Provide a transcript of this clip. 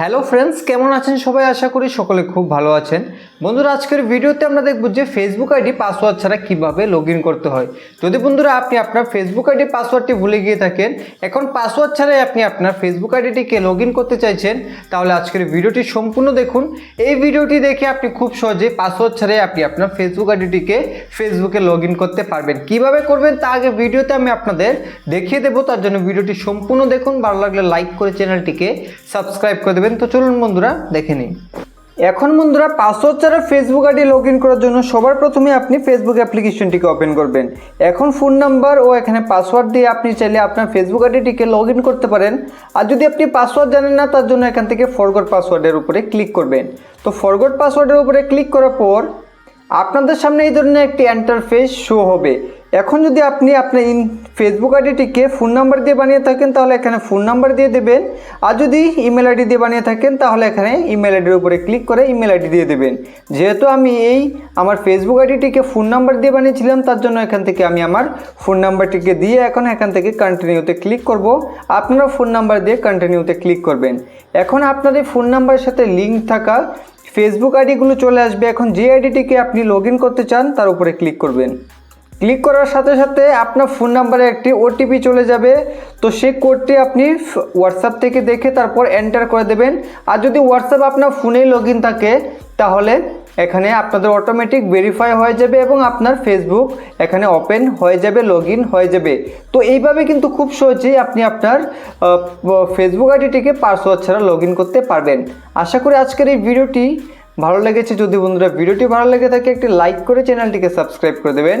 Hello friends কেমন আছেন সবাই? আশা করি সকলে খুব ভালো আছেন। বন্ধুরা, আজকের ভিডিওতে আমরা দেখব যে ফেসবুক আইডি পাসওয়ার্ড ছাড়া কীভাবে লগ করতে হয়। যদি বন্ধুরা আপনি আপনার ফেসবুক আইডি পাসওয়ার্ডটি ভুলে গিয়ে থাকেন, এখন পাসওয়ার্ড ছাড়াই আপনি আপনার ফেসবুক আইডিটিকে লগ করতে চাইছেন, তাহলে আজকের ভিডিওটি সম্পূর্ণ দেখুন। এই ভিডিওটি দেখে আপনি খুব সহজে পাসওয়ার্ড ছাড়াই আপনি আপনার ফেসবুক আইডিটিকে ফেসবুকে লগ করতে পারবেন। কীভাবে করবেন তা আগে ভিডিওতে আমি আপনাদের দেখিয়ে দেবো, তার জন্য ভিডিওটি সম্পূর্ণ দেখুন। ভালো লাগলে লাইক করে চ্যানেলটিকে সাবস্ক্রাইব করে দেবেন। তো চলুন বন্ধুরা, দেখে নিই। এখন বন্ধুরা, পাসওয়ার্ড ছাড়া ফেসবুক আইডি লগ ইন করার জন্য সবার প্রথমে আপনি ফেসবুক অ্যাপ্লিকেশনটিকে ওপেন করবেন। এখন ফোন নাম্বার ও এখানে পাসওয়ার্ড দিয়ে আপনি চাইলে আপনার ফেসবুক আইডিটিকে লগ ইন করতে পারেন। আর যদি আপনি পাসওয়ার্ড জানেন না, তার জন্য এখান থেকে ফরগট পাসওয়ার্ডের উপরে ক্লিক করবেন। তো ফরগট পাসওয়ার্ডের উপরে ক্লিক করার পর আপনাদের সামনে এই ধরনের একটি ইন্টারফেস শো হবে। এখন যদি আপনি আপনার ইন ফেসবুক আইডিটিকে ফোন নাম্বার দিয়ে বানিয়ে থাকেন, তাহলে এখানে ফোন নাম্বার দিয়ে দেবেন। আর যদি ইমেল আইডি দিয়ে বানিয়ে থাকেন, তাহলে এখানে ইমেল আইডির উপরে ক্লিক করে ইমেল আইডি দিয়ে দেবেন। যেহেতু আমি এই আমার ফেসবুক আইডিটিকে ফোন নাম্বার দিয়ে বানিয়েছিলাম, তার জন্য এখান থেকে আমি আমার ফোন নাম্বারটিকে দিয়ে এখন এখান থেকে কন্টিনিউতে ক্লিক করব। আপনারা ফোন নাম্বার দিয়ে কন্টিনিউতে ক্লিক করবেন। এখন আপনার এই ফোন নাম্বারের সাথে লিঙ্ক থাকা ফেসবুক আইডিগুলো চলে আসবে। এখন যে আইডিটিকে আপনি লগ করতে চান, তার উপরে ক্লিক করবেন। ক্লিক করার সাথে সাথে আপনার ফোন নাম্বারে একটি ওটিপি চলে যাবে। তো সেই কোডটি আপনি হোয়াটসঅ্যাপ থেকে দেখে তারপর এন্টার করে দেবেন। আর যদি হোয়াটসঅ্যাপ আপনার ফোনেই লগ থাকে, তাহলে এখানে আপনাদের অটোমেটিক ভেরিফাই হয়ে যাবে এবং আপনার ফেসবুক এখানে ওপেন হয়ে যাবে লগ হয়ে যাবে। তো এইভাবে কিন্তু খুব সহজেই আপনি আপনার ফেসবুক আইডিটিকে পাসওয়ার্ড ছাড়া লগ করতে পারবেন। আশা করি আজকের এই ভিডিওটি ভালো লেগেছে। যদি বন্ধুরা ভিডিওটি ভালো লেগে থাকে, একটি লাইক করে চ্যানেলটিকে সাবস্ক্রাইব করে দেবেন।